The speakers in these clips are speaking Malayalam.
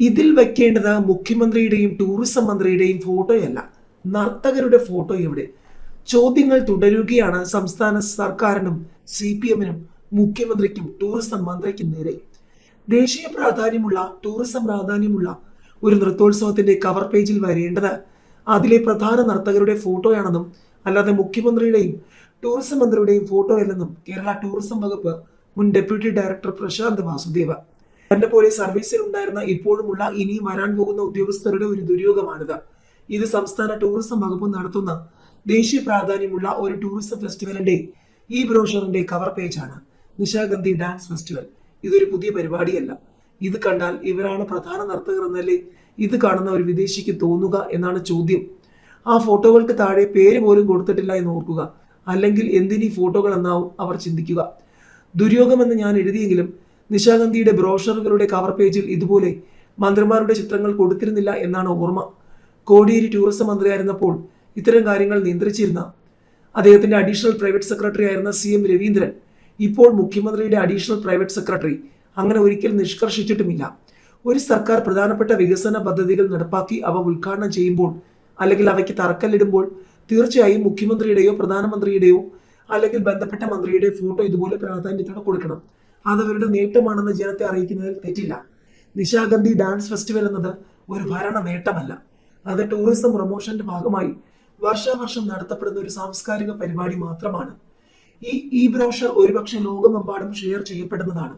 ഇതിൽ വെക്കേണ്ടത് മുഖ്യമന്ത്രിയുടെയും ടൂറിസം മന്ത്രിയുടെയും ഫോട്ടോയല്ല നർത്തകരുടെ ഫോട്ടോ എവിടെ? ചോദ്യങ്ങൾ തുടരുകയാണ് സംസ്ഥാന സർക്കാരിനും സി പി എമ്മിനും മുഖ്യമന്ത്രിക്കും ടൂറിസം മന്ത്രിക്കും നേരെ. ദേശീയ പ്രാധാന്യമുള്ള ടൂറിസം പ്രാധാന്യമുള്ള ഒരു നൃത്തോത്സവത്തിന്റെ കവർ പേജിൽ വരേണ്ടത് അതിലെ പ്രധാന നർത്തകരുടെ ഫോട്ടോയാണെന്നും അല്ലാതെ മുഖ്യമന്ത്രിയുടെയും ടൂറിസം മന്ത്രിയുടെയും ഫോട്ടോയല്ലെന്നും കേരള ടൂറിസം വകുപ്പ് മുൻ ഡെപ്യൂട്ടി ഡയറക്ടർ പ്രശാന്ത് വാസുദേവ് തന്റെ പോലെ സർവീസിൽ ഉണ്ടായിരുന്ന ഇപ്പോഴുമുള്ള ഇനിയും വരാൻ പോകുന്ന ഉദ്യോഗസ്ഥരുടെ ഒരു ദുര്യോഗമാണിത്. ഇത് സംസ്ഥാന ടൂറിസം വകുപ്പ് നടത്തുന്ന ദേശീയ പ്രാധാന്യമുള്ള ഒരു ടൂറിസം ഫെസ്റ്റിവലിന്റെ ഈ ബ്രോഷറിന്റെ കവർ പേജാണ്. Nishagandhi dance festival. ഇതൊരു പുതിയ പരിപാടിയല്ല. ഇത് കണ്ടാൽ ഇവരാണ് പ്രധാന നർത്തകർ എന്നല്ലേ ഇത് കാണുന്ന ഒരു വിദേശിക്ക് തോന്നുക എന്നാണ് ചോദ്യം. ആ ഫോട്ടോകൾക്ക് താഴെ പേര് പോലും കൊടുത്തിട്ടില്ല എന്ന് ഓർക്കുക. അല്ലെങ്കിൽ എന്തിനീ ഫോട്ടോകൾ എന്നാവും അവർ ചിന്തിക്കുക. ദുര്യോഗമെന്ന് ഞാൻ എഴുതിയെങ്കിലും നിശാഗന്ധിയുടെ ബ്രോഷറുകളുടെ കവർ പേജിൽ ഇതുപോലെ മന്ത്രിമാരുടെ ചിത്രങ്ങൾ കൊടുത്തിരുന്നില്ല എന്നാണ് ഓർമ്മ. കോടിയേരി ടൂറിസം മന്ത്രിയായിരുന്നപ്പോൾ ഇത്തരം കാര്യങ്ങൾ നിയന്ത്രിച്ചിരുന്ന അദ്ദേഹത്തിന്റെ അഡീഷണൽ പ്രൈവറ്റ് സെക്രട്ടറി ആയിരുന്ന സി എം രവീന്ദ്രൻ ഇപ്പോൾ മുഖ്യമന്ത്രിയുടെ അഡീഷണൽ പ്രൈവറ്റ് സെക്രട്ടറി അങ്ങനെ ഒരിക്കൽ നിഷ്കർഷിച്ചിട്ടുമില്ല. ഒരു സർക്കാർ പ്രധാനപ്പെട്ട വികസന പദ്ധതികൾ നടപ്പാക്കി അവ ഉദ്ഘാടനം ചെയ്യുമ്പോൾ അല്ലെങ്കിൽ അവയ്ക്ക് തറക്കല്ലിടുമ്പോൾ തീർച്ചയായും മുഖ്യമന്ത്രിയുടെയോ പ്രധാനമന്ത്രിയുടെയോ അല്ലെങ്കിൽ ബന്ധപ്പെട്ട മന്ത്രിയുടെ ഫോട്ടോ ഇതുപോലെ പ്രാധാന്യത്തോടെ കൊടുക്കണം. അത് അവരുടെ നേട്ടമാണെന്ന് ജനത്തെ അറിയിക്കുന്നതിൽ തെറ്റില്ല. നിശാഗന്ധി ഡാൻസ് ഫെസ്റ്റിവൽ എന്നത് ഒരു ഭരണ നേട്ടമല്ല. അത് ടൂറിസം പ്രൊമോഷന്റെ ഭാഗമായി വർഷാവർഷം നടത്തപ്പെടുന്ന ഒരു സാംസ്കാരിക പരിപാടി മാത്രമാണ്. ഈ ഈ ബ്രോഷർ ഒരുപക്ഷെ ലോകമെമ്പാടും ഷെയർ ചെയ്യപ്പെടുന്നതാണ്.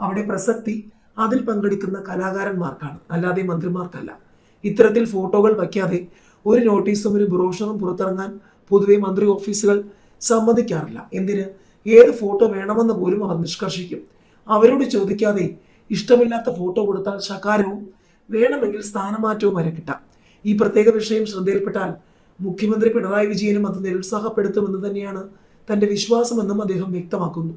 അവിടെ പ്രസക്തി അതിൽ പങ്കെടുക്കുന്ന കലാകാരന്മാർക്കാണ് അല്ലാതെ മന്ത്രിമാർക്കല്ല. ഇത്തരത്തിൽ ഫോട്ടോകൾ വയ്ക്കാതെ ഒരു നോട്ടീസും ഒരു ബ്രോഷറും പുറത്തിറങ്ങാൻ പൊതുവെ മന്ത്രി ഓഫീസുകൾ സമ്മതിക്കാറില്ല. എന്തിന്? ഏത് ഫോട്ടോ വേണമെന്ന് പോലും അവർ നിഷ്കർഷിക്കും. അവരോട് ചോദിക്കാതെ ഇഷ്ടമില്ലാത്ത ഫോട്ടോ കൊടുത്താൽ ശകാരവും വേണമെങ്കിൽ സ്ഥാനമാറ്റവും വരെ കിട്ടാം. ഈ പ്രത്യേക വിഷയം ശ്രദ്ധയിൽപ്പെട്ടാൽ മുഖ്യമന്ത്രി പിണറായി വിജയനും അത് നിരുത്സാഹപ്പെടുത്തുമെന്ന് തന്നെയാണ് തന്റെ വിശ്വാസമെന്നും അദ്ദേഹം വ്യക്തമാക്കുന്നു.